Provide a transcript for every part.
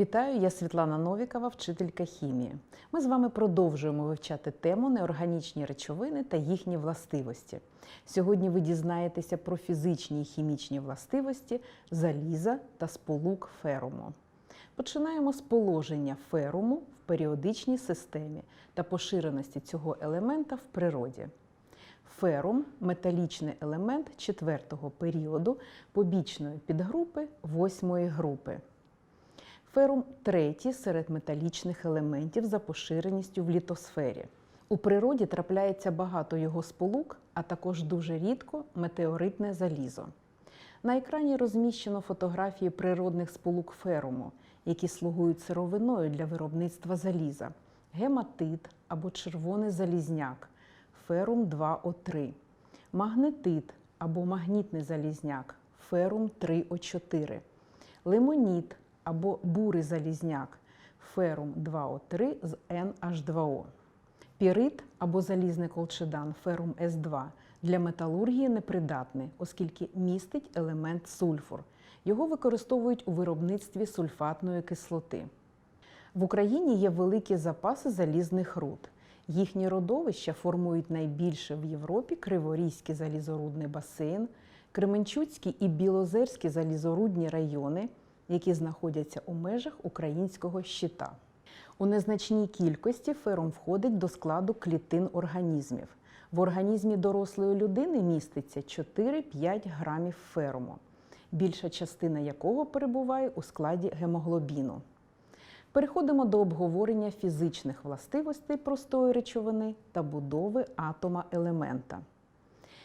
Вітаю, я Світлана Новікова, вчителька хімії. Ми з вами продовжуємо вивчати тему неорганічні речовини та їхні властивості. Сьогодні ви дізнаєтеся про фізичні і хімічні властивості заліза та сполук феруму. Починаємо з положення феруму в періодичній системі та поширеності цього елемента в природі. Ферум металічний елемент четвертого періоду побічної підгрупи восьмої групи. Ферум третій серед металічних елементів за поширеністю в літосфері. У природі трапляється багато його сполук, а також дуже рідко метеоритне залізо. На екрані розміщено фотографії природних сполук феруму, які слугують сировиною для виробництва заліза, гематит або червоний залізняк, ферум 2О3, магнетит або магнітний залізняк, ферум 3О4, лимоніт або бурий залізняк, ферум 2О3 з NH2O. Пірит або залізний колчедан ферум С2 для металургії непридатний, оскільки містить елемент сульфур. Його використовують у виробництві сульфатної кислоти. В Україні є великі запаси залізних руд. Їхні родовища формують найбільше в Європі Криворізький залізорудний басейн, Кременчуцький і Білозерський залізорудні райони, які знаходяться у межах українського щита. У незначній кількості ферум входить до складу клітин організмів. В організмі дорослої людини міститься 4-5 грамів феруму, більша частина якого перебуває у складі гемоглобіну. Переходимо до обговорення фізичних властивостей простої речовини та будови атома елемента.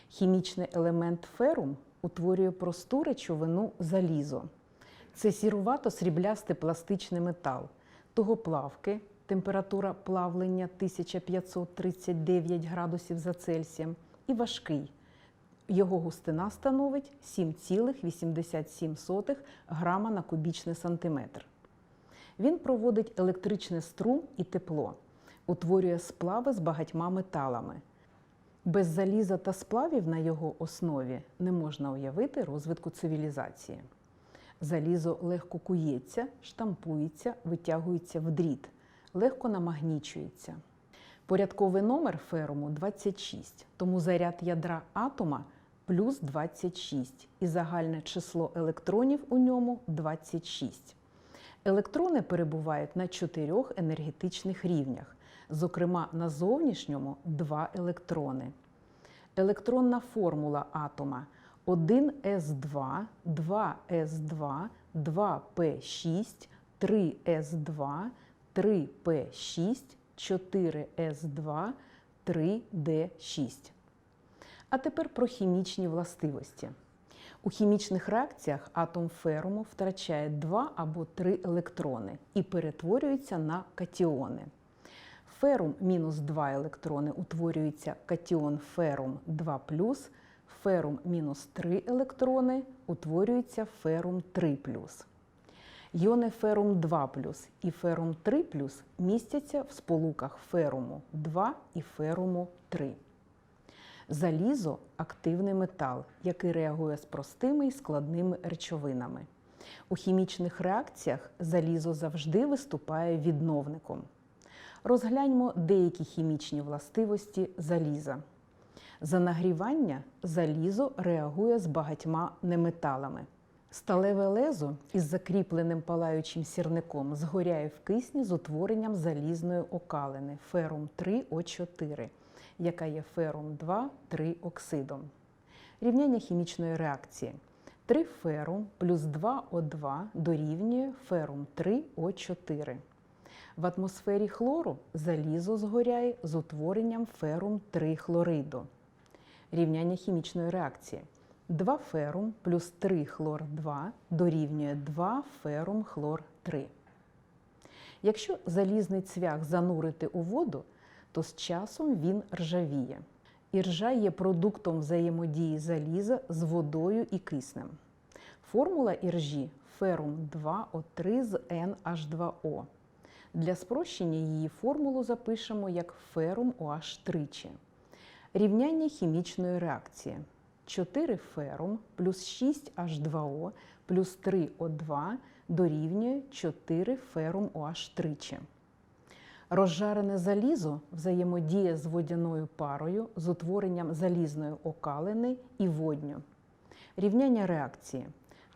Хімічний елемент ферум утворює просту речовину залізо. Це сірувато-сріблястий пластичний метал, тугоплавки, температура плавлення 1539 градусів за Цельсієм, і важкий. Його густина становить 7,87 грама на кубічний сантиметр. Він проводить електричний струм і тепло, утворює сплави з багатьма металами. Без заліза та сплавів на його основі не можна уявити розвитку цивілізації. Залізо легко кується, штампується, витягується в дріт, легко намагнічується. Порядковий номер феруму 26, тому заряд ядра атома плюс 26 і загальне число електронів у ньому 26. Електрони перебувають на чотирьох енергетичних рівнях, зокрема на зовнішньому два електрони. Електронна формула атома 1С2, 2С2, 2П6, 3С2, 3П6, 4С2, 3Д6. А тепер про хімічні властивості. У хімічних реакціях атом феруму втрачає два або три електрони і перетворюється на катіони. Ферум мінус 2 електрони утворюється катіон ферум 2 ферум мінус 3 електрони утворюється ферум 3 Йони ферум 2 і ферум 3 містяться в сполуках феруму 2 і феруму 3. Залізо активний метал, який реагує з простими і складними речовинами. У хімічних реакціях залізо завжди виступає відновником. Розгляньмо деякі хімічні властивості заліза. За нагрівання залізо реагує з багатьма неметалами. Сталеве лезо із закріпленим палаючим сірником згоряє в кисні з утворенням залізної окалини ферум 3О4 яка є ферум 2 3 оксидом. Рівняння хімічної реакції. 3 ферум плюс 2О2 дорівнює ферум 3О4. В атмосфері хлору залізо згоряє з утворенням ферум 3 хлориду. Рівняння хімічної реакції. 2 ферум плюс 3 хлор 2 дорівнює 2 ферум хлор 3. Якщо залізний цвях занурити у воду, то з часом він ржавіє. Іржа є продуктом взаємодії заліза з водою і киснем. Формула іржі ферум 2О3 з NH2O. Для спрощення її формулу запишемо як ферум OH тричі. Рівняння хімічної реакції. 4 ферум плюс 6H2O плюс 3О2 дорівнює 4 ферум OH тричі. Розжарене залізо взаємодіє з водяною парою з утворенням залізної окалини і водню. Рівняння реакції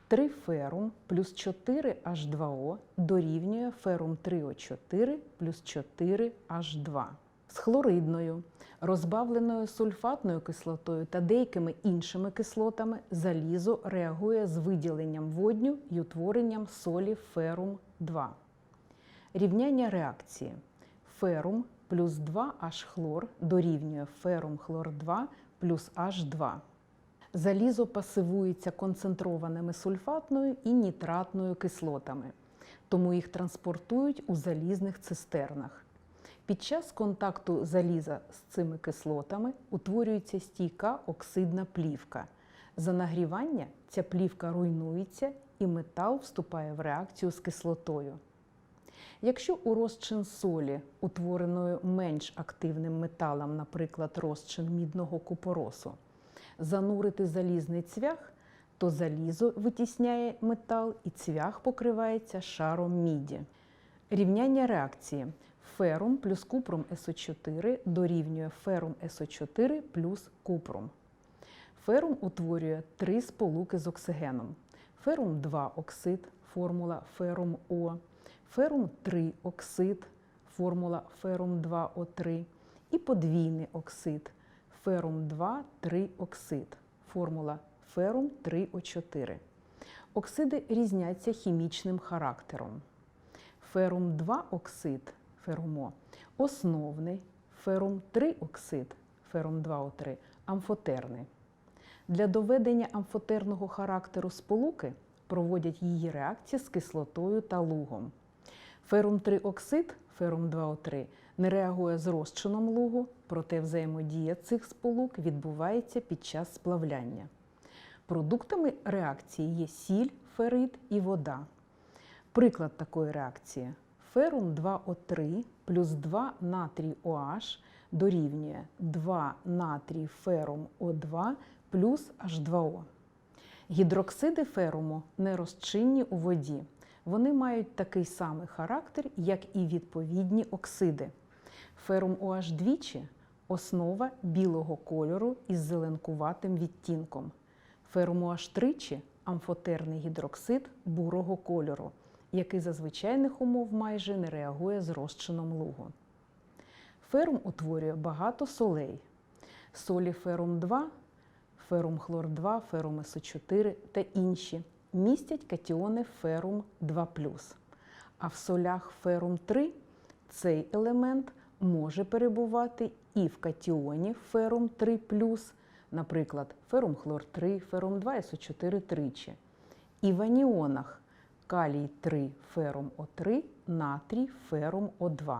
3 ферум плюс 4 H2O дорівнює ферум 3O4 плюс 4 H2. З хлоридною, розбавленою сульфатною кислотою та деякими іншими кислотами залізо реагує з виділенням водню і утворенням солі ферум 2. Рівняння реакції ферум плюс 2H хлор дорівнює ферум хлор 2 плюс H2. Залізо пасивується концентрованими сульфатною і нітратною кислотами, тому їх транспортують у залізних цистернах. Під час контакту заліза з цими кислотами утворюється стійка оксидна плівка. За нагрівання ця плівка руйнується і метал вступає в реакцію з кислотою. Якщо у розчин солі, утвореною менш активним металом, наприклад, розчин мідного купоросу, занурити залізний цвях, то залізо витісняє метал і цвях покривається шаром міді. Рівняння реакції ферум плюс купрум СО4 дорівнює ферум СО4 плюс купрум. Ферум утворює три сполуки з оксигеном. Ферум 2 оксид, формула ферум О, ферум 3 оксид, формула ферум 2О3 і подвійний оксид ферум 2 3 оксид, формула ферум 3О4. Оксиди різняться хімічним характером. Ферум 2 оксид ферумо основний, ферум 3 оксид ферум 2О3 амфотерний. Для доведення амфотерного характеру сполуки проводять її реакції з кислотою та лугом. Ферум 3 оксид ферум 2О3 не реагує з розчином лугу, проте взаємодія цих сполук відбувається під час сплавляння. Продуктами реакції є сіль, ферит і вода. Приклад такої реакції ферум 2О3 плюс 2 натрій OH дорівнює 2 натрій ферум О2 плюс H2O. Гідроксиди феруму не розчинні у воді. Вони мають такий самий характер, як і відповідні оксиди. Ферум OH двічі основа білого кольору із зеленкуватим відтінком. Ферум OH тричі амфотерний гідроксид бурого кольору, який за звичайних умов майже не реагує з розчином лугу. Ферум утворює багато солей. Солі ферум 2, ферум хлор 2, ферум СО4 та інші містять катіони ферум 2 А в солях ферум 3 цей елемент може перебувати і в катіоні ферум 3 наприклад, ферум хлор 3, ферум 2 СО4 тричі. І в аніонах калій 3 ферум О3, натрій ферум О2.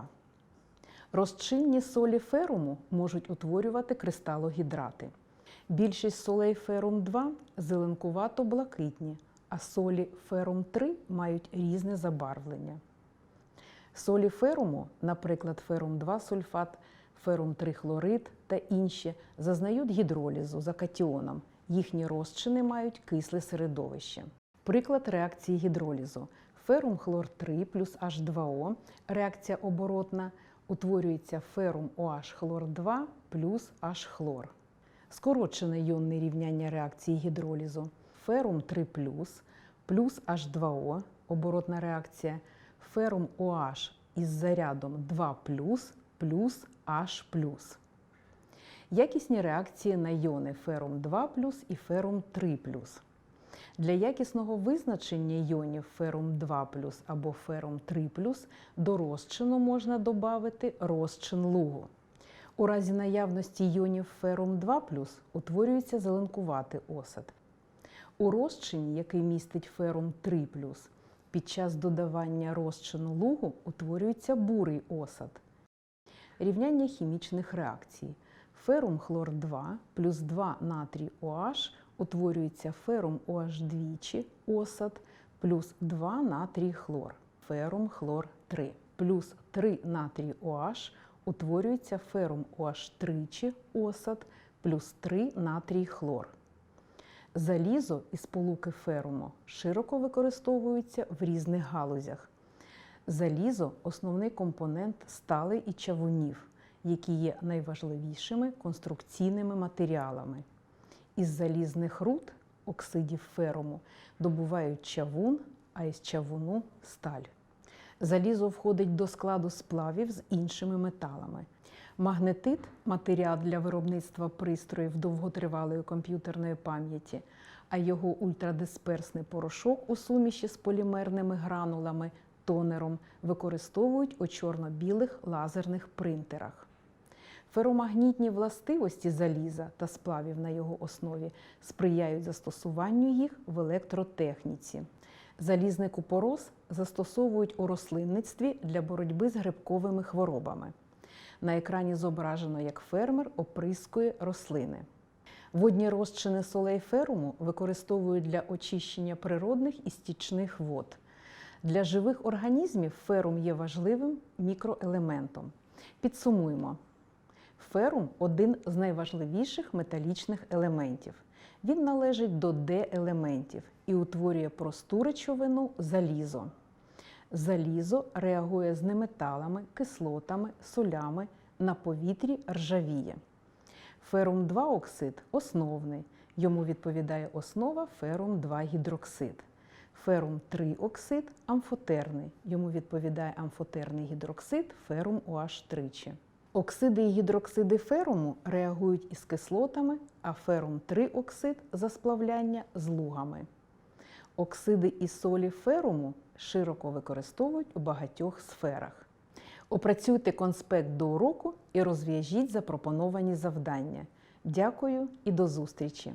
Розчинні солі феруму можуть утворювати кристалогідрати. Більшість солей ферум 2 зеленкувато-блакитні, а солі ферум 3 мають різне забарвлення. Солі феруму, наприклад, ферум 2 сульфат, ферум 3 хлорид та інші, зазнають гідролізу за катіоном. Їхні розчини мають кисле середовище. Приклад реакції гідролізу. Ферум хлор 3 плюс H2O, реакція оборотна, утворюється ферум OH хлор 2 плюс H хлор. Скорочене йонне рівняння реакції гідролізу. Ферум 3 плюс плюс H2O, оборотна реакція, ферум OH із зарядом 2 плюс плюс H. Якісні реакції на йони ферум 2 плюс і ферум 3 плюс. Для якісного визначення йонів ферум 2 або ферум 3 до розчину можна додати розчин лугу. У разі наявності йонів ферум 2 утворюється зеленкуватий осад. У розчині, який містить ферум 3 під час додавання розчину лугу утворюється бурий осад. Рівняння хімічних реакцій. Ферум хлор 2 плюс 2 натрій OH утворюється ферум OH двічі осад плюс 2 натрій хлор, ферум хлор 3 плюс 3 натрій OH утворюється ферум OH тричі осад плюс 3 натрій хлор. Залізо і сполуки феруму широко використовуються в різних галузях. Залізо основний компонент сталей і чавунів, які є найважливішими конструкційними матеріалами. Із залізних руд, оксидів феруму, добувають чавун, а із чавуну сталь. Залізо входить до складу сплавів з іншими металами. Магнетит матеріал для виробництва пристроїв довготривалої комп'ютерної пам'яті, а його ультрадисперсний порошок у суміші з полімерними гранулами тонером використовують у чорно-білих лазерних принтерах. Феромагнітні властивості заліза та сплавів на його основі сприяють застосуванню їх в електротехніці. Залізний купорос застосовують у рослинництві для боротьби з грибковими хворобами. На екрані зображено, як фермер оприскує рослини. Водні розчини солей феруму використовують для очищення природних і стічних вод. Для живих організмів ферум є важливим мікроелементом. Підсумуємо. Ферум один з найважливіших металічних елементів. Він належить до Д-елементів і утворює просту речовину залізо. Залізо реагує з неметалами, кислотами, солями, на повітрі ржавіє. Ферум 2 оксид основний. Йому відповідає основа ферум 2 гідроксид. Ферум 3 оксид амфотерний. Йому відповідає амфотерний гідроксид ферум OH тричі. Оксиди і гідроксиди феруму реагують із кислотами, а ферум 3 оксид за сплавляння з лугами. Оксиди і солі феруму широко використовують у багатьох сферах. Опрацюйте конспект до уроку і розв'яжіть запропоновані завдання. Дякую і до зустрічі!